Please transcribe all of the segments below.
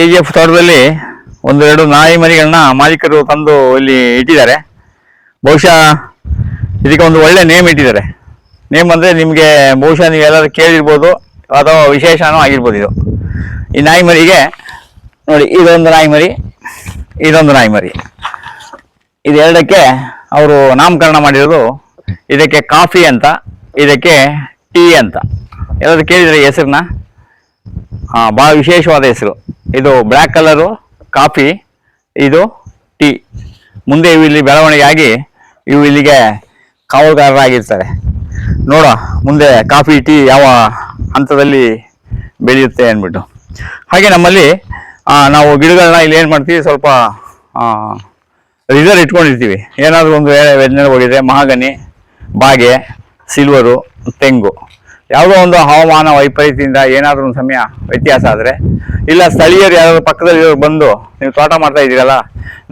K G F ತೋಟದಲ್ಲಿ ಒಂದೆರಡು ನಾಯಿ ಮರಿಗಳನ್ನ ಮಾಲೀಕರು ತಂದು ಇಲ್ಲಿ ಇಟ್ಟಿದ್ದಾರೆ. ಬಹುಶಃ ಇದಕ್ಕೆ ಒಂದು ಒಳ್ಳೆ ನೇಮ್ ಇಟ್ಟಿದ್ದಾರೆ. ನೇಮ್ ಅಂದರೆ ನಿಮಗೆ ಬಹುಶಃ ನೀವು ಎಲ್ಲರೂ ಕೇಳಿರ್ಬೋದು ಅಥವಾ ವಿಶೇಷನೂ ಆಗಿರ್ಬೋದು ಇದು. ಈ ನಾಯಿ ಮರಿಗೆ, ನೋಡಿ, ಇದೊಂದು ನಾಯಿ ಮರಿ, ಇದೊಂದು ನಾಯಿ ಮರಿ. ಇದೆರಡಕ್ಕೆ ಅವರು ನಾಮಕರಣ ಮಾಡಿರೋದು ಇದಕ್ಕೆ ಕಾಫಿ ಅಂತ, ಇದಕ್ಕೆ ಟೀ ಅಂತ. ಎಲ್ಲರೂ ಕೇಳಿದ್ರೆ ಹೆಸರನ್ನ? ಹಾಂ ಭಾಳ ವಿಶೇಷವಾದ ಹೆಸರು. ಇದು ಬ್ಲ್ಯಾಕ್ ಕಲರು, ಕಾಫಿ, ಇದು ಟೀ. ಮುಂದೆ ಇವು ಇಲ್ಲಿ ಬೆಳವಣಿಗೆ ಆಗಿ ಇವು ಇಲ್ಲಿಗೆ ಕಾವಲುಗಾರರಾಗಿರ್ತಾರೆ. ನೋಡ, ಮುಂದೆ ಕಾಫಿ, ಟೀ ಯಾವ ಹಂತದಲ್ಲಿ ಬೆಳೆಯುತ್ತೆ ಅಂದ್ಬಿಟ್ಟು. ಹಾಗೆ ನಮ್ಮಲ್ಲಿ ನಾವು ಗಿಡಗಳನ್ನ ಇಲ್ಲಿ ಏನು ಮಾಡ್ತೀವಿ, ಸ್ವಲ್ಪ ರಿಸರ್ವ್ ಇಟ್ಕೊಂಡಿರ್ತೀವಿ. ಏನಾದರೂ ಒಂದು ವೇಳೆ ವೆಜ್ಜಲ್ಲಿ ಹೋಗಿದ್ರೆ ಮಹಾಗನಿ, ಬಾಗೆ ಸಿಲ್ವರು ತೆಂಗು. ಯಾವುದೋ ಒಂದು ಹವಾಮಾನ ವೈಪರೀತ್ಯದಿಂದ ಏನಾದರೂ ಒಂದು ಸಮಯ ವ್ಯತ್ಯಾಸ ಆದರೆ, ಇಲ್ಲ ಸ್ಥಳೀಯರು ಯಾರಾದರೂ ಪಕ್ಕದಲ್ಲಿ ಬಂದು ನೀವು ತೋಟ ಮಾಡ್ತಾ ಇದ್ದೀರಲ್ಲ,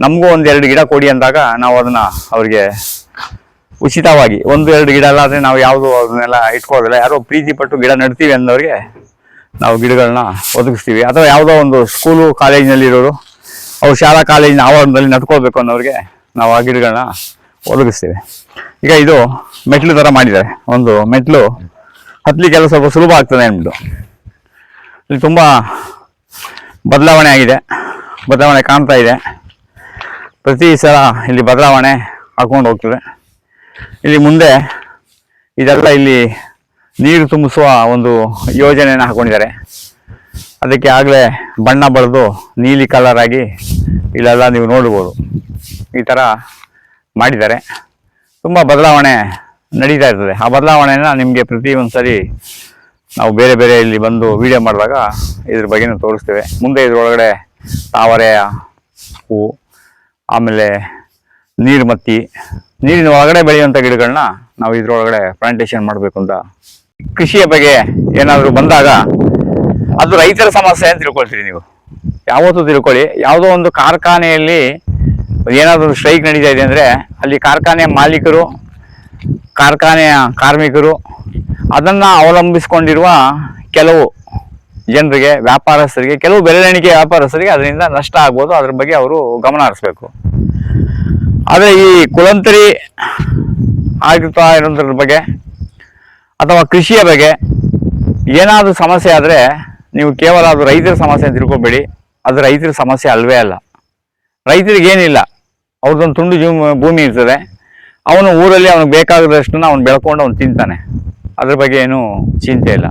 ನಮಗೂ ಒಂದು ಎರಡು ಗಿಡ ಕೊಡಿ ಅಂದಾಗ ನಾವು ಅದನ್ನ ಅವರಿಗೆ ಉಚಿತವಾಗಿ ಒಂದು ಎರಡು ಗಿಡ ಎಲ್ಲ ಆದರೆ ನಾವು ಯಾವುದು ಅದನ್ನೆಲ್ಲ ಇಟ್ಕೊಳ್ಳೋದಿಲ್ಲ. ಯಾರೋ ಪ್ರೀತಿ ಪಟ್ಟು ಗಿಡ ನೆಡ್ತೀವಿ ಅಂದವ್ರಿಗೆ ನಾವು ಗಿಡಗಳನ್ನ ಒದಗಿಸ್ತೀವಿ. ಅಥವಾ ಯಾವುದೋ ಒಂದು ಸ್ಕೂಲು ಕಾಲೇಜಿನಲ್ಲಿರೋರು ಅವ್ರು ಶಾಲಾ ಕಾಲೇಜಿನ ಆವರಣದಲ್ಲಿ ನಡ್ಕೊಳ್ಬೇಕು ಅನ್ನೋರಿಗೆ ನಾವು ಆ ಗಿಡಗಳನ್ನ ಒದಗಿಸ್ತೀವಿ. ಈಗ ಇದು ಮೆಟ್ಲು ಥರ ಮಾಡಿದ್ದಾರೆ. ಒಂದು ಮೆಟ್ಲು ಹತ್ತಲಿಕ್ಕೆಲ್ಲ ಸ್ವಲ್ಪ ಸುಲಭ ಆಗ್ತದೆ ಅಂದ್ಬಿಟ್ಟು. ಇಲ್ಲಿ ತುಂಬ ಬದಲಾವಣೆ ಆಗಿದೆ. ಬದಲಾವಣೆ ಕಾಣ್ತಾ ಇದೆ. ಪ್ರತಿ ಸಲ ಇಲ್ಲಿ ಬದಲಾವಣೆ ಹಾಕೊಂಡು ಹೋಗ್ತದೆ. ಇಲ್ಲಿ ಮುಂದೆ ಇದೆಲ್ಲ ಇಲ್ಲಿ ನೀರು ತುಂಬಿಸುವ ಒಂದು ಯೋಜನೆಯನ್ನು ಹಾಕೊಂಡಿದ್ದಾರೆ. ಅದಕ್ಕೆ ಆಗಲೇ ಬಣ್ಣ ಬಳಿದು ನೀಲಿ ಕಲರ್ ಆಗಿ ಇಲ್ಲೆಲ್ಲ ನೀವು ನೋಡ್ಬೋದು. ಈ ಥರ ಮಾಡಿದ್ದಾರೆ. ತುಂಬ ಬದಲಾವಣೆ ನಡೀತಾ ಇರ್ತದೆ. ಆ ಬದಲಾವಣೆಯನ್ನು ನಿಮಗೆ ಪ್ರತಿ ಒಂದ್ಸರಿ ನಾವು ಬೇರೆ ಬೇರೆ ಇಲ್ಲಿ ಬಂದು ವಿಡಿಯೋ ಮಾಡಿದಾಗ ಇದ್ರ ಬಗ್ಗೆನೂ ತೋರಿಸ್ತೇವೆ. ಮುಂದೆ ಇದ್ರೊಳಗಡೆ ತಾವರೆಯ ಹೂವು ಆಮೇಲೆ ನೀರ್ಮತ್ತಿ, ನೀರಿನ ಒಳಗಡೆ ಬೆಳೆಯುವಂಥ ಗಿಡಗಳನ್ನ ನಾವು ಇದ್ರೊಳಗಡೆ ಪ್ಲಾಂಟೇಶನ್ ಮಾಡಬೇಕು ಅಂತ. ಕೃಷಿಯ ಬಗ್ಗೆ ಏನಾದರೂ ಬಂದಾಗ ಅದು ರೈತರ ಸಮಸ್ಯೆ ಅಂತ ತಿಳ್ಕೊಳ್ತೀರಿ ನೀವು. ಯಾವತ್ತೂ ತಿಳ್ಕೊಳ್ಳಿ. ಯಾವುದೋ ಒಂದು ಕಾರ್ಖಾನೆಯಲ್ಲಿ ಏನಾದರೂ ಸ್ಟ್ರೈಕ್ ನಡೀತಾ ಇದೆ ಅಂದರೆ ಅಲ್ಲಿ ಕಾರ್ಖಾನೆಯ ಮಾಲೀಕರು ಕಾರ್ಖಾನೆಯ ಕಾರ್ಮಿಕರು ಅದನ್ನು ಅವಲಂಬಿಸಿಕೊಂಡಿರುವ ಕೆಲವು ಜನರಿಗೆ, ವ್ಯಾಪಾರಸ್ಥರಿಗೆ, ಕೆಲವು ಬೆರಳೆಣಿಕೆ ವ್ಯಾಪಾರಸ್ಥರಿಗೆ ಅದರಿಂದ ನಷ್ಟ ಆಗ್ಬೋದು. ಅದ್ರ ಬಗ್ಗೆ ಅವರು ಗಮನ ಹರಿಸ್ಬೇಕು. ಆದರೆ ಈ ಕುಲಂತರಿ ಆಗ್ತಾ ಇರೋದ್ರ ಬಗ್ಗೆ ಅಥವಾ ಕೃಷಿಯ ಬಗ್ಗೆ ಏನಾದರೂ ಸಮಸ್ಯೆ ಆದರೆ ನೀವು ಕೇವಲ ಅದು ರೈತರ ಸಮಸ್ಯೆ ಅಂತ ತಿಳ್ಕೊಬೇಡಿ. ಅದು ರೈತರ ಸಮಸ್ಯೆ ಅಲ್ವೇ ಅಲ್ಲ. ರೈತರಿಗೇನಿಲ್ಲ. ಅವ್ರದ್ದೊಂದು ತುಂಡು ಜೂ ಭೂಮಿ ಇರ್ತದೆ. ಅವನು ಊರಲ್ಲಿ ಅವನಿಗೆ ಬೇಕಾಗಿರೋಷ್ಟನ್ನು ಅವನು ಬೆಳ್ಕೊಂಡು ಅವನು ತಿಂತಾನೆ. ಅದ್ರ ಬಗ್ಗೆ ಏನು ಚಿಂತೆ ಇಲ್ಲ.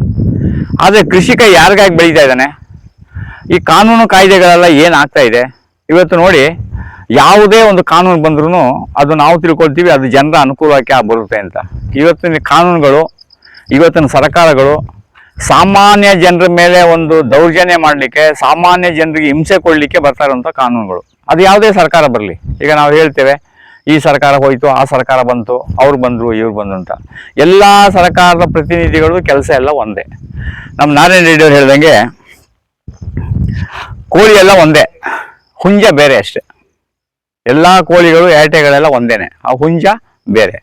ಆದರೆ ಕೃಷಿಕ ಯಾರಿಗಾಗಿ ಬೆಳೀತಾ ಇದ್ದಾನೆ? ಈ ಕಾನೂನು ಕಾಯ್ದೆಗಳೆಲ್ಲ ಏನಾಗ್ತಾ ಇದೆ? ಇವತ್ತು ನೋಡಿ, ಯಾವುದೇ ಒಂದು ಕಾನೂನು ಬಂದ್ರೂ ಅದು ನಾವು ತಿಳ್ಕೊಳ್ತೀವಿ, ಅದು ಜನರ ಅನುಕೂಲಕ್ಕೆ ಬರುತ್ತೆ ಅಂತ. ಇವತ್ತಿನ ಕಾನೂನುಗಳು, ಇವತ್ತಿನ ಸರ್ಕಾರಗಳು ಸಾಮಾನ್ಯ ಜನರ ಮೇಲೆ ಒಂದು ದೌರ್ಜನ್ಯ ಮಾಡಲಿಕ್ಕೆ, ಸಾಮಾನ್ಯ ಜನರಿಗೆ ಹಿಂಸೆ ಕೊಡಲಿಕ್ಕೆ ಬರ್ತಾ ಇರುವಂಥ ಕಾನೂನುಗಳು. ಅದು ಯಾವುದೇ ಸರ್ಕಾರ ಬರಲಿ. ಈಗ ನಾವು ಹೇಳ್ತೇವೆ ಈ ಸರ್ಕಾರ ಹೋಯ್ತು, ಆ ಸರ್ಕಾರ ಬಂತು, ಅವ್ರು ಬಂದರು, ಇವ್ರು ಬಂದರು ಅಂತ. ಎಲ್ಲ ಸರ್ಕಾರದ ಪ್ರತಿನಿಧಿಗಳು ಕೆಲಸ ಎಲ್ಲ ಒಂದೇ. ನಮ್ಮ ನಾರಾಯಣ ರೆಡ್ಡಿ ಅವ್ರು ಹೇಳ್ದಂಗೆ, ಕೋಳಿ ಎಲ್ಲ ಒಂದೇ, ಹುಂಜ ಬೇರೆ ಅಷ್ಟೆ. ಎಲ್ಲ ಕೋಳಿಗಳು, ಏಟೆಗಳೆಲ್ಲ ಒಂದೇನೆ, ಆ ಹುಂಜ ಬೇರೆ.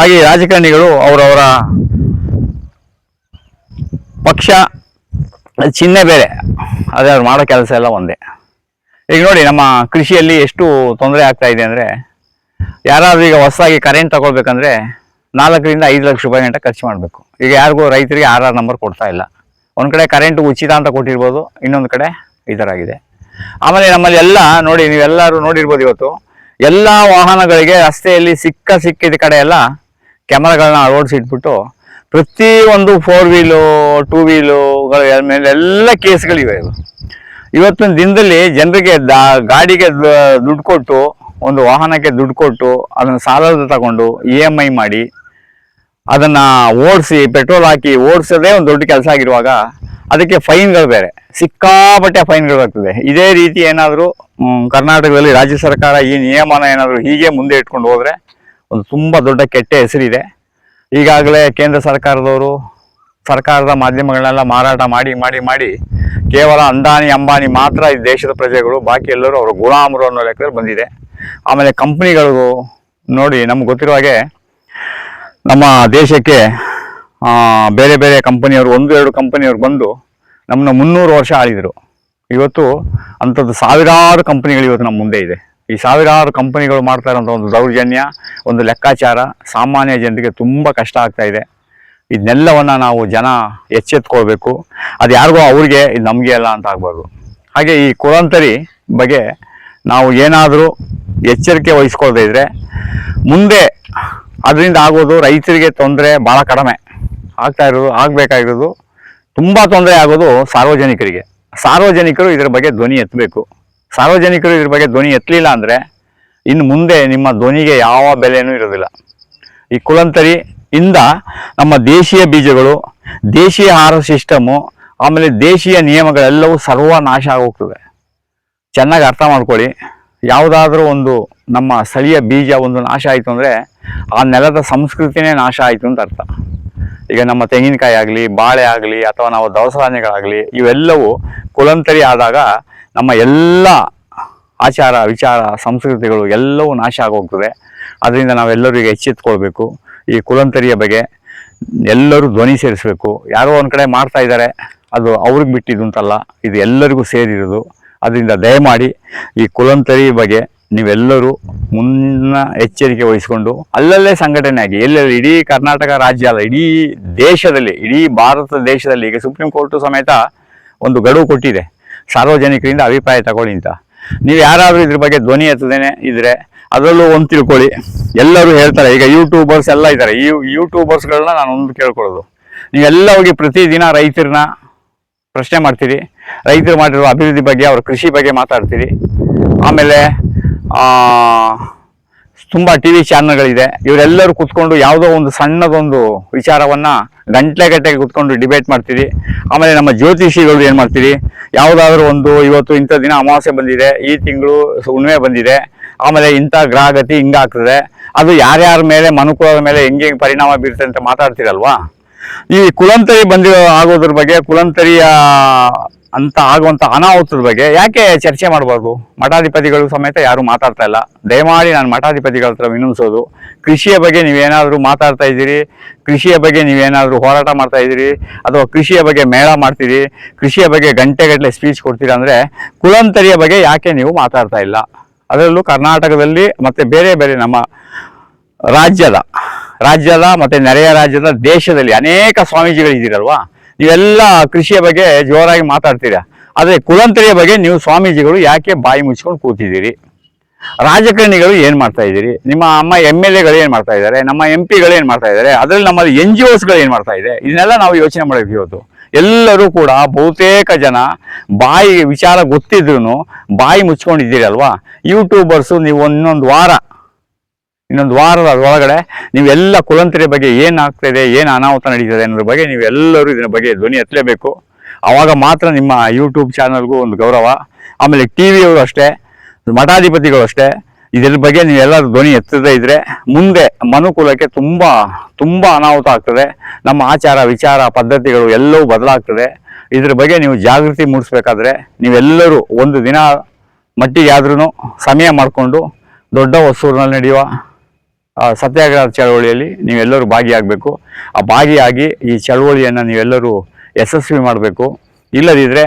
ಹಾಗೆ ರಾಜಕಾರಣಿಗಳು ಅವರವರ ಪಕ್ಷ, ಚಿಹ್ನೆ ಬೇರೆ. ಅದೇ ಅವ್ರು ಮಾಡೋ ಕೆಲಸ ಎಲ್ಲ ಒಂದೇ. ಈಗ ನೋಡಿ, ನಮ್ಮ ಕೃಷಿಯಲ್ಲಿ ಎಷ್ಟು ತೊಂದರೆ ಆಗ್ತಾ ಇದೆ ಅಂದರೆ ಯಾರಾದ್ರೂ ಈಗ ಹೊಸದಾಗಿ ಕರೆಂಟ್ ತಗೊಳ್ಬೇಕಂದ್ರೆ ನಾಲ್ಕರಿಂದ ಐದು ಲಕ್ಷ ರೂಪಾಯಿ ಗಂಟೆ ಖರ್ಚು ಮಾಡಬೇಕು. ಈಗ ಯಾರಿಗೂ ರೈತರಿಗೆ ಆರ್ ಆರ್ ನಂಬರ್ ಕೊಡ್ತಾ ಇಲ್ಲ. ಒಂದು ಕಡೆ ಕರೆಂಟ್ ಉಚಿತ ಅಂತ ಕೊಟ್ಟಿರ್ಬೋದು, ಇನ್ನೊಂದು ಕಡೆ ಈ ಥರ ಆಗಿದೆ ಆಮೇಲೆ ನಮ್ಮಲ್ಲಿ ಎಲ್ಲ ನೋಡಿ, ನೀವೆಲ್ಲರೂ ನೋಡಿರ್ಬೋದು ಇವತ್ತು, ಎಲ್ಲ ವಾಹನಗಳಿಗೆ ರಸ್ತೆಯಲ್ಲಿ ಸಿಕ್ಕ ಸಿಕ್ಕಿದ ಕಡೆ ಎಲ್ಲ ಕ್ಯಾಮರಾಗಳನ್ನ ಅಳವಡಿಸಿಟ್ಬಿಟ್ಟು ಪ್ರತಿ ಒಂದು ಫೋರ್ ವೀಲು ಟೂ ವೀಲುಗಳ ಮೇಲೆ ಎಲ್ಲ ಕೇಸ್ಗಳಿವೆ ಇವು. ಇವತ್ತಿನ ದಿನದಲ್ಲಿ ಜನರಿಗೆ ಗಾಡಿಗೆ ದುಡ್ಡು ಕೊಟ್ಟು ಒಂದು ವಾಹನಕ್ಕೆ ದುಡ್ಡು ಕೊಟ್ಟು ಅದನ್ನು ಸಾಲದ ತಗೊಂಡು ಇ ಎಂ ಐ ಮಾಡಿ ಅದನ್ನ ಓಡಿಸಿ ಪೆಟ್ರೋಲ್ ಹಾಕಿ ಓಡಿಸೋದೇ ಒಂದು ದೊಡ್ಡ ಕೆಲಸ ಆಗಿರುವಾಗ ಅದಕ್ಕೆ ಫೈನ್ಗಳು ಬೇರೆ. ಸಿಕ್ಕಾಪಟ್ಟೆ ಫೈನ್ಗಳು ಆಗ್ತದೆ. ಇದೇ ರೀತಿ ಏನಾದರೂ ಕರ್ನಾಟಕದಲ್ಲಿ ರಾಜ್ಯ ಸರ್ಕಾರ ಈ ನಿಯಮನ ಏನಾದರೂ ಹೀಗೆ ಮುಂದೆ ಇಟ್ಕೊಂಡು ಹೋದರೆ ಒಂದು ತುಂಬ ದೊಡ್ಡ ಕೆಟ್ಟ ಹೆಸರಿದೆ. ಈಗಾಗಲೇ ಕೇಂದ್ರ ಸರ್ಕಾರದವರು ಸರ್ಕಾರದ ಮಾಧ್ಯಮಗಳನ್ನೆಲ್ಲ ಮಾರಾಟ ಮಾಡಿ ಮಾಡಿ ಮಾಡಿ ಕೇವಲ ಅಂದಾನಿ ಅಂಬಾನಿ ಮಾತ್ರ ಈ ದೇಶದ ಪ್ರಜೆಗಳು, ಬಾಕಿ ಎಲ್ಲರೂ ಅವರ ಗುಲಾಮರು ಅನ್ನೋ ಲೆಕ್ಕದಲ್ಲಿ ಬಂದಿದೆ. ಆಮೇಲೆ ಕಂಪ್ನಿಗಳು ನೋಡಿ ನಮ್ಗೆ ಗೊತ್ತಿರೋ ಹಾಗೆ ನಮ್ಮ ದೇಶಕ್ಕೆ ಬೇರೆ ಬೇರೆ ಕಂಪನಿಯವರು, ಒಂದು ಎರಡು ಕಂಪನಿಯವರು ಬಂದು ನಮ್ಮನ್ನ ಮುನ್ನೂರು ವರ್ಷ ಆಳಿದರು. ಇವತ್ತು ಅಂಥದ್ದು ಸಾವಿರಾರು ಕಂಪನಿಗಳು ಇವತ್ತು ನಮ್ಮ ಮುಂದೆ ಇದೆ. ಈ ಸಾವಿರಾರು ಕಂಪನಿಗಳು ಮಾಡ್ತಾ ಇರೋಂಥ ಒಂದು ದೌರ್ಜನ್ಯ, ಒಂದು ಲೆಕ್ಕಾಚಾರ ಸಾಮಾನ್ಯ ಜನರಿಗೆ ತುಂಬ ಕಷ್ಟ ಆಗ್ತಾ ಇದೆ. ಇದನ್ನೆಲ್ಲವನ್ನು ನಾವು ಜನ ಎಚ್ಚೆತ್ಕೊಳ್ಬೇಕು. ಅದು ಯಾರಿಗೋ ಅವ್ರಿಗೆ, ಇದು ನಮಗೆ ಅಲ್ಲ ಅಂತ ಆಗ್ಬಾರ್ದು. ಹಾಗೆ ಈ ಕುಳಂತರಿ ಬಗ್ಗೆ ನಾವು ಏನಾದರೂ ಎಚ್ಚರಿಕೆ ವಹಿಸ್ಕೊಳ್ದೇ ಇದ್ರೆ ಮುಂದೆ ಅದರಿಂದ ಆಗೋದು ರೈತರಿಗೆ ತೊಂದರೆ ಭಾಳ ಕಡಿಮೆ. ಆಗ್ತಾ ಇರೋದು, ಆಗಬೇಕಾಗಿರೋದು ತುಂಬ ತೊಂದರೆ ಆಗೋದು ಸಾರ್ವಜನಿಕರಿಗೆ. ಸಾರ್ವಜನಿಕರು ಇದರ ಬಗ್ಗೆ ಧ್ವನಿ ಎತ್ತಬೇಕು. ಸಾರ್ವಜನಿಕರು ಇದ್ರ ಬಗ್ಗೆ ಧ್ವನಿ ಎತ್ತಲಿಲ್ಲ ಅಂದರೆ ಇನ್ನು ಮುಂದೆ ನಿಮ್ಮ ಧ್ವನಿಗೆ ಯಾವ ಬೆಲೆಯೂ ಇರೋದಿಲ್ಲ. ಈ ಕುಳಂತರಿ ಇಂದ ನಮ್ಮ ದೇಶೀಯ ಬೀಜಗಳು, ದೇಶೀಯ ಆಹಾರ ಸಿಸ್ಟಮು, ಆಮೇಲೆ ದೇಶೀಯ ನಿಯಮಗಳೆಲ್ಲವೂ ಸರ್ವನಾಶ ಆಗೋಗ್ತದೆ. ಚೆನ್ನಾಗಿ ಅರ್ಥ ಮಾಡ್ಕೊಳ್ಳಿ. ಯಾವುದಾದ್ರೂ ಒಂದು ನಮ್ಮ ಸ್ಥಳೀಯ ಬೀಜ ಒಂದು ನಾಶ ಆಯಿತು ಅಂದರೆ ಆ ನೆಲದ ಸಂಸ್ಕೃತಿನೇ ನಾಶ ಆಯಿತು ಅಂತ ಅರ್ಥ. ಈಗ ನಮ್ಮ ತೆಂಗಿನಕಾಯಿ ಆಗಲಿ, ಬಾಳೆ ಆಗಲಿ, ಅಥವಾ ನಾವು ದವಸ ಧಾನ್ಯಗಳಾಗಲಿ ಇವೆಲ್ಲವೂ ಕುಲಂತರಿ ಆದಾಗ ನಮ್ಮ ಎಲ್ಲ ಆಚಾರ, ವಿಚಾರ, ಸಂಸ್ಕೃತಿಗಳು ಎಲ್ಲವೂ ನಾಶ ಆಗೋಗ್ತದೆ. ಅದರಿಂದ ನಾವೆಲ್ಲರೂ ಈಗ ಎಚ್ಚೆತ್ಕೊಳ್ಬೇಕು. ಈ ಕುಲಂತರಿಯ ಬಗ್ಗೆ ಎಲ್ಲರೂ ಧ್ವನಿ ಸೇರಿಸಬೇಕು. ಯಾರೋ ಒಂದು ಕಡೆ ಮಾಡ್ತಾ ಇದ್ದಾರೆ, ಅದು ಅವ್ರಿಗೆ ಬಿಟ್ಟಿದ್ದು ಅಂತಲ್ಲ, ಇದು ಎಲ್ಲರಿಗೂ ಸೇರಿರೋದು. ಅದರಿಂದ ದಯಮಾಡಿ ಈ ಕುಲಂತರಿ ಬಗ್ಗೆ ನೀವೆಲ್ಲರೂ ಮುನ್ನ ಎಚ್ಚರಿಕೆ ವಹಿಸಿಕೊಂಡು ಅಲ್ಲಲ್ಲೇ ಸಂಘಟನೆ ಆಗಿ, ಎಲ್ಲೆಲ್ಲಿ? ಇಡೀ ಕರ್ನಾಟಕ ರಾಜ್ಯ ಅಲ್ಲ, ಇಡೀ ದೇಶದಲ್ಲಿ, ಇಡೀ ಭಾರತ ದೇಶದಲ್ಲಿ, ಈಗ ಸುಪ್ರೀಂ ಕೋರ್ಟು ಸಮೇತ ಒಂದು ಗಡುವು ಕೊಟ್ಟಿದೆ. ಸಾರ್ವಜನಿಕರಿಂದ ಅಭಿಪ್ರಾಯ ತಗೊಳ್ಳಿ ಅಂತ. ನೀವು ಯಾರಾದರೂ ಇದ್ರ ಬಗ್ಗೆ ಧ್ವನಿ ಎತ್ತದೇನೆ ಇದ್ರೆ ಅದರಲ್ಲೂ ಒಂದು ತಿಳ್ಕೊಳ್ಳಿ. ಎಲ್ಲರೂ ಹೇಳ್ತಾರೆ, ಈಗ ಯೂಟ್ಯೂಬರ್ಸ್ ಎಲ್ಲ ಇದ್ದಾರೆ. ಈ ಯೂಟ್ಯೂಬರ್ಸ್ಗಳನ್ನ ನಾನು ಒಂದು ಕೇಳ್ಕೊಳ್ಳೋದು. ನೀವೆಲ್ಲ ಹೋಗಿ ಪ್ರತಿದಿನ ರೈತರನ್ನ ಪ್ರಶ್ನೆ ಮಾಡ್ತೀರಿ. ರೈತರು ಮಾಡಿರುವ ಅಭಿವೃದ್ಧಿ ಬಗ್ಗೆ ಅವ್ರ ಕೃಷಿ ಬಗ್ಗೆ ಮಾತಾಡ್ತೀರಿ. ಆಮೇಲೆ ತುಂಬ ಟಿ ವಿ ಚಾನಲ್ಗಳಿದೆ. ಇವರೆಲ್ಲರೂ ಕೂತ್ಕೊಂಡು ಯಾವುದೋ ಒಂದು ಸಣ್ಣದೊಂದು ವಿಚಾರವನ್ನ ಕೂತ್ಕೊಂಡು ಕುತ್ಕೊಂಡು ಡಿಬೇಟ್ ಮಾಡ್ತೀರಿ. ಆಮೇಲೆ ನಮ್ಮ ಜ್ಯೋತಿಷಿಗಳು ಏನು ಮಾಡ್ತೀರಿ? ಯಾವುದಾದ್ರೂ ಒಂದು ಇವತ್ತು ಇಂಥ ದಿನ ಅಮಾವಾಸ್ಯೆ ಬಂದಿದೆ, ಈ ತಿಂಗಳು ಹುಣ್ಣಿಮೆ ಬಂದಿದೆ, ಆಮೇಲೆ ಇಂಥ ಗ್ರಹಗತಿ ಹಿಂಗಾಗ್ತದೆ ಅದು ಯಾರ್ಯಾರ ಮೇಲೆ, ಮನುಕುಲದ ಮೇಲೆ ಹೆಂಗೆ ಹೆಂಗೆ ಪರಿಣಾಮ ಬೀರುತ್ತೆ ಅಂತ ಮಾತಾಡ್ತೀರಲ್ವಾ? ಈ ಕುಲಂತರಿ ಬಂದಿರೋ ಆಗೋದ್ರ ಬಗ್ಗೆ ಕುಲಂತರಿಯ ಅಂತ ಆಗುವಂತ ಅನಾಹುತದ ಬಗ್ಗೆ ಯಾಕೆ ಚರ್ಚೆ ಮಾಡಬಾರ್ದು? ಮಠಾಧಿಪತಿಗಳು ಸಮೇತ ಯಾರು ಮಾತಾಡ್ತಾ ಇಲ್ಲ. ದಯಮಾಡಿ ನಾನು ಮಠಾಧಿಪತಿಗಳ ಹತ್ರ ವಿನಂತಿಸೋದು. ಕೃಷಿಯ ಬಗ್ಗೆ ನೀವೇನಾದರೂ ಮಾತಾಡ್ತಾ ಇದ್ದೀರಿ? ಕೃಷಿಯ ಬಗ್ಗೆ ನೀವೇನಾದರೂ ಹೋರಾಟ ಮಾಡ್ತಾ ಇದ್ದೀರಿ? ಅಥವಾ ಕೃಷಿಯ ಬಗ್ಗೆ ಮೇಳ ಮಾಡ್ತೀರಿ? ಕೃಷಿಯ ಬಗ್ಗೆ ಗಂಟೆಗಟ್ಟಲೆ ಸ್ಪೀಚ್ ಕೊಡ್ತೀರಾ ಅಂದರೆ ಕುಲಂತರಿಯ ಬಗ್ಗೆ ಯಾಕೆ ನೀವು ಮಾತಾಡ್ತಾ ಇಲ್ಲ? ಅದರಲ್ಲೂ ಕರ್ನಾಟಕದಲ್ಲಿ ಮತ್ತೆ ಬೇರೆ ಬೇರೆ ನಮ್ಮ ರಾಜ್ಯದ ರಾಜ್ಯದ ಮತ್ತೆ ನೆರೆಯ ರಾಜ್ಯದ ದೇಶದಲ್ಲಿ ಅನೇಕ ಸ್ವಾಮೀಜಿಗಳಿದ್ದೀರಲ್ವಾ? ನೀವೆಲ್ಲ ಕೃಷಿಯ ಬಗ್ಗೆ ಜೋರಾಗಿ ಮಾತಾಡ್ತೀರಾ? ಆದರೆ ಕುಲಂತರಿಯ ಬಗ್ಗೆ ನೀವು ಸ್ವಾಮೀಜಿಗಳು ಯಾಕೆ ಬಾಯಿ ಮುಚ್ಕೊಂಡು ಕೂತಿದ್ದೀರಿ? ರಾಜಕಾರಣಿಗಳು ಏನು ಮಾಡ್ತಾ ಇದ್ದೀರಿ? ನಿಮ್ಮ ಅಮ್ಮ ಎಂ ಎಲ್ ಎಗಳು ಏನು ಮಾಡ್ತಾ ಇದ್ದಾರೆ? ನಮ್ಮ ಎಂ ಪಿಗಳು ಏನು ಮಾಡ್ತಾ ಇದ್ದಾರೆ? ಅದರಲ್ಲಿ ನಮ್ಮ ಎನ್ ಜಿ ಓಸ್ಗಳು ಏನು ಮಾಡ್ತಾ ಇದೆ? ಇದನ್ನೆಲ್ಲ ನಾವು ಯೋಚನೆ ಮಾಡಬೇಕು ಇವತ್ತು. ಎಲ್ಲರೂ ಕೂಡ ಬಹುತೇಕ ಜನ ಬಾಯಿ ವಿಚಾರ ಗೊತ್ತಿದ್ರು ಬಾಯಿ ಮುಚ್ಕೊಂಡಿದ್ದೀರಲ್ವಾ? ಯೂಟ್ಯೂಬರ್ಸು ನೀವು ಒಂದೊಂದು ವಾರ ಇನ್ನೊಂದು ವಾರದ ಒಳಗಡೆ ನೀವೆಲ್ಲ ಕುಲಂತರಿ ಬಗ್ಗೆ ಏನು ಆಗ್ತಿದೆ, ಏನು ಅನಾಹುತ ನಡೀತದೆ ಅನ್ನೋದ್ರ ಬಗ್ಗೆ ನೀವೆಲ್ಲರೂ ಇದರ ಬಗ್ಗೆ ಧ್ವನಿ ಎತ್ತಲೇಬೇಕು. ಆವಾಗ ಮಾತ್ರ ನಿಮ್ಮ ಯೂಟ್ಯೂಬ್ ಚಾನಲ್ಗೂ ಒಂದು ಗೌರವ. ಆಮೇಲೆ ಟಿ ಅಷ್ಟೇ, ಮಠಾಧಿಪತಿಗಳು ಅಷ್ಟೇ, ಇದ್ರ ಬಗ್ಗೆ ನೀವೆಲ್ಲರೂ ಧ್ವನಿ ಎತ್ತದೇ ಇದ್ರೆ ಮುಂದೆ ಮನುಕುಲಕ್ಕೆ ತುಂಬ ತುಂಬ ಅನಾಹುತ ಆಗ್ತದೆ. ನಮ್ಮ ಆಚಾರ, ವಿಚಾರ, ಪದ್ಧತಿಗಳು ಎಲ್ಲವೂ ಬದಲಾಗ್ತದೆ. ಇದ್ರ ಬಗ್ಗೆ ನೀವು ಜಾಗೃತಿ ಮೂಡಿಸ್ಬೇಕಾದ್ರೆ ನೀವೆಲ್ಲರೂ ಒಂದು ದಿನ ಮಟ್ಟಿಗೆ ಆದ್ರೂ ಸಮಯ ಮಾಡಿಕೊಂಡು ದೊಡ್ಡ ಹೊಸೂರಿನಲ್ಲಿ ನಡೆಯುವ ಸತ್ಯಾಗ್ರಹ ಚಳವಳಿಯಲ್ಲಿ ನೀವೆಲ್ಲರೂ ಭಾಗಿಯಾಗಬೇಕು. ಆ, ಭಾಗಿಯಾಗಿ ಈ ಚಳವಳಿಯನ್ನು ನೀವೆಲ್ಲರೂ ಯಶಸ್ವಿ ಮಾಡಬೇಕು. ಇಲ್ಲದಿದ್ದರೆ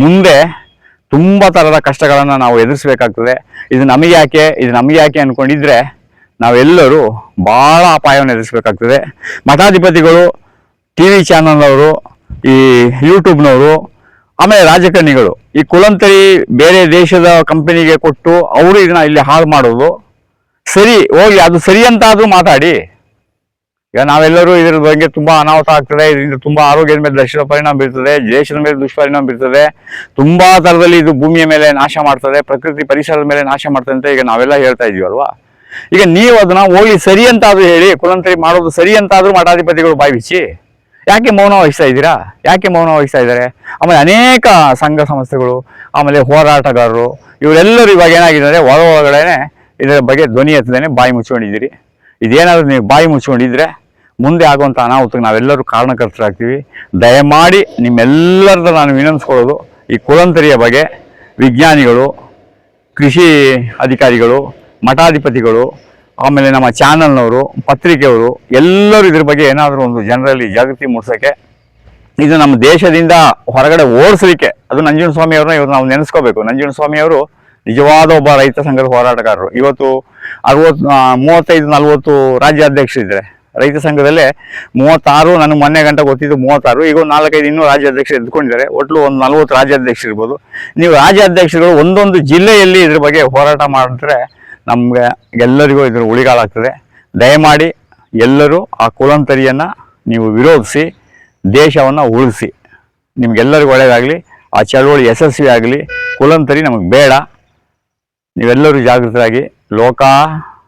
ಮುಂದೆ ತುಂಬ ಥರದ ಕಷ್ಟಗಳನ್ನು ನಾವು ಎದುರಿಸಬೇಕಾಗ್ತದೆ. ಇದು ನಮಗೆ ಯಾಕೆ? ಇದು ನಮಗೆ ಯಾಕೆ ಅಂದ್ಕೊಂಡಿದ್ರೆ ನಾವೆಲ್ಲರೂ ಭಾಳ ಅಪಾಯವನ್ನು ಎದುರಿಸಬೇಕಾಗ್ತದೆ. ಮಠಾಧಿಪತಿಗಳು, ಟಿ ವಿ ಚಾನಲ್ನವರು, ಈ ಯೂಟ್ಯೂಬ್ನವರು, ಆಮೇಲೆ ರಾಜಕಾರಣಿಗಳು, ಈ ಕುಲಂತರಿ ಬೇರೆ ದೇಶದ ಕಂಪನಿಗೆ ಕೊಟ್ಟು ಅವರು ಇದನ್ನ ಇಲ್ಲಿ ಹಾಳು ಮಾಡೋದು ಸರಿ, ಹೋಗಿ, ಅದು ಸರಿ ಅಂತ ಆದ್ರೂ ಮಾತಾಡಿ. ಈಗ ನಾವೆಲ್ಲರೂ ಇದ್ರ ಬಗ್ಗೆ ತುಂಬಾ ಅನಾಹುತ ಆಗ್ತದೆ, ಇದರಿಂದ ತುಂಬಾ ಆರೋಗ್ಯದ ಮೇಲೆ ದರ್ಶನ ಪರಿಣಾಮ ಬೀರ್ತದೆ ದೇಶದ ಮೇಲೆ ದುಷ್ಪರಿಣಾಮ ಬೀರ್ತದೆ, ತುಂಬಾ ತರದಲ್ಲಿ ಇದು ಭೂಮಿಯ ಮೇಲೆ ನಾಶ ಮಾಡ್ತದೆ, ಪ್ರಕೃತಿ ಪರಿಸರದ ಮೇಲೆ ನಾಶ ಮಾಡ್ತದೆ ಅಂತ ಈಗ ನಾವೆಲ್ಲ ಹೇಳ್ತಾ ಇದೀವಲ್ವಾ ಈಗ ನೀವು ಅದನ್ನ ಹೋಗಿ ಸರಿ ಅಂತಾದ್ರೂ ಹೇಳಿ, ಕುಲಂತರಿ ಮಾಡೋದು ಸರಿ ಅಂತಾದ್ರೂ ಮಠಾಧಿಪತಿಗಳು ಬಾಯಿ ಯಾಕೆ ಮೌನ ವಹಿಸ್ತಾ ಇದ್ದೀರಾ? ಯಾಕೆ ಮೌನ ವಹಿಸ್ತಾ ಇದ್ದಾರೆ? ಆಮೇಲೆ ಅನೇಕ ಸಂಘ ಸಂಸ್ಥೆಗಳು, ಆಮೇಲೆ ಹೋರಾಟಗಾರರು, ಇವರೆಲ್ಲರೂ ಇವಾಗ ಏನಾಗಿದ್ದಾರೆ ಒಳ ಒಳಗಡೆನೆ ಇದರ ಬಗ್ಗೆ ಧ್ವನಿ ಎತ್ತದೇ ಬಾಯಿ ಮುಚ್ಕೊಂಡಿದ್ದೀರಿ. ಇದೇನಾದರೂ ನೀವು ಬಾಯಿ ಮುಚ್ಕೊಂಡಿದ್ರೆ ಮುಂದೆ ಆಗುವಂಥ ಅನಾಹುತಕ್ಕೆ ನಾವೆಲ್ಲರೂ ಕಾರಣಕರ್ತರಾಗ್ತೀವಿ. ದಯಮಾಡಿ ನಿಮ್ಮೆಲ್ಲರದ ನಾನು ವಿನಂತಿಸ್ಕೊಳ್ಳೋದು, ಈ ಕುಲಂತರಿಯ ಬಗ್ಗೆ ವಿಜ್ಞಾನಿಗಳು, ಕೃಷಿ ಅಧಿಕಾರಿಗಳು, ಮಠಾಧಿಪತಿಗಳು, ಆಮೇಲೆ ನಮ್ಮ ಚಾನಲ್ನವರು, ಪತ್ರಿಕೆಯವರು, ಎಲ್ಲರೂ ಇದ್ರ ಬಗ್ಗೆ ಏನಾದರೂ ಒಂದು ಜನರಲ್ಲಿ ಜಾಗೃತಿ ಮೂಡಿಸೋಕ್ಕೆ, ಇದು ನಮ್ಮ ದೇಶದಿಂದ ಹೊರಗಡೆ ಓಡಿಸಲಿಕ್ಕೆ, ಅದು ನಂಜುಂಡ ಸ್ವಾಮಿ ಅವ್ರನ್ನ ಇವ್ರು ನಾವು ನೆನೆಸ್ಕೋಬೇಕು. ನಂಜುಂಡ ಸ್ವಾಮಿ ಅವರು ನಿಜವಾದ ಒಬ್ಬ ರೈತ ಸಂಘದ ಹೋರಾಟಗಾರರು. ಇವತ್ತು ಅರವತ್ತು ಮೂವತ್ತೈದು, ನಲ್ವತ್ತು ರಾಜ್ಯಾಧ್ಯಕ್ಷರಿದ್ದಾರೆ ರೈತ ಸಂಘದಲ್ಲೇ ಮೂವತ್ತಾರು, ನನಗೆ ಮೊನ್ನೆ ಗಂಟೆ ಗೊತ್ತಿದ್ದು ಮೂವತ್ತಾರು, ಈಗ ಒಂದು ನಾಲ್ಕೈದು ಇನ್ನೂ ರಾಜ್ಯಾಧ್ಯಕ್ಷರು ಎದ್ಕೊಂಡಿದ್ದಾರೆ. ಒಟ್ಲು ಒಂದು ನಲ್ವತ್ತು ರಾಜ್ಯಾಧ್ಯಕ್ಷರು ಇರ್ಬೋದು. ನೀವು ರಾಜ್ಯಾಧ್ಯಕ್ಷರುಗಳು ಒಂದೊಂದು ಜಿಲ್ಲೆಯಲ್ಲಿ ಇದ್ರ ಬಗ್ಗೆ ಹೋರಾಟ ಮಾಡಿದ್ರೆ ನಮಗೆ ಎಲ್ಲರಿಗೂ ಇದ್ರ ಉಳಿಗಾಲಾಗ್ತದೆ. ದಯಮಾಡಿ ಎಲ್ಲರೂ ಆ ಕುಲಂತರಿಯನ್ನು ನೀವು ವಿರೋಧಿಸಿ, ದೇಶವನ್ನು ಉಳಿಸಿ. ನಿಮಗೆಲ್ಲರಿಗೂ ಒಳ್ಳೆಯದಾಗಲಿ ಆ ಚಳುವಳಿ ಯಶಸ್ವಿ ಆಗಲಿ ಕುಲಂತರಿ ನಮಗೆ ಬೇಡ. ನೀವೆಲ್ಲರೂ ಜಾಗೃತರಾಗಿ ಲೋಕ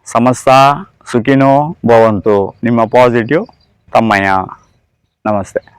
ಸಮಸ್ತ ಸುಖಿನೋ ಭವಂತು. ನಿಮ್ಮ ಪಾಸಿಟಿವ್ ತಮ್ಮಯ್ಯ. ನಮಸ್ತೆ.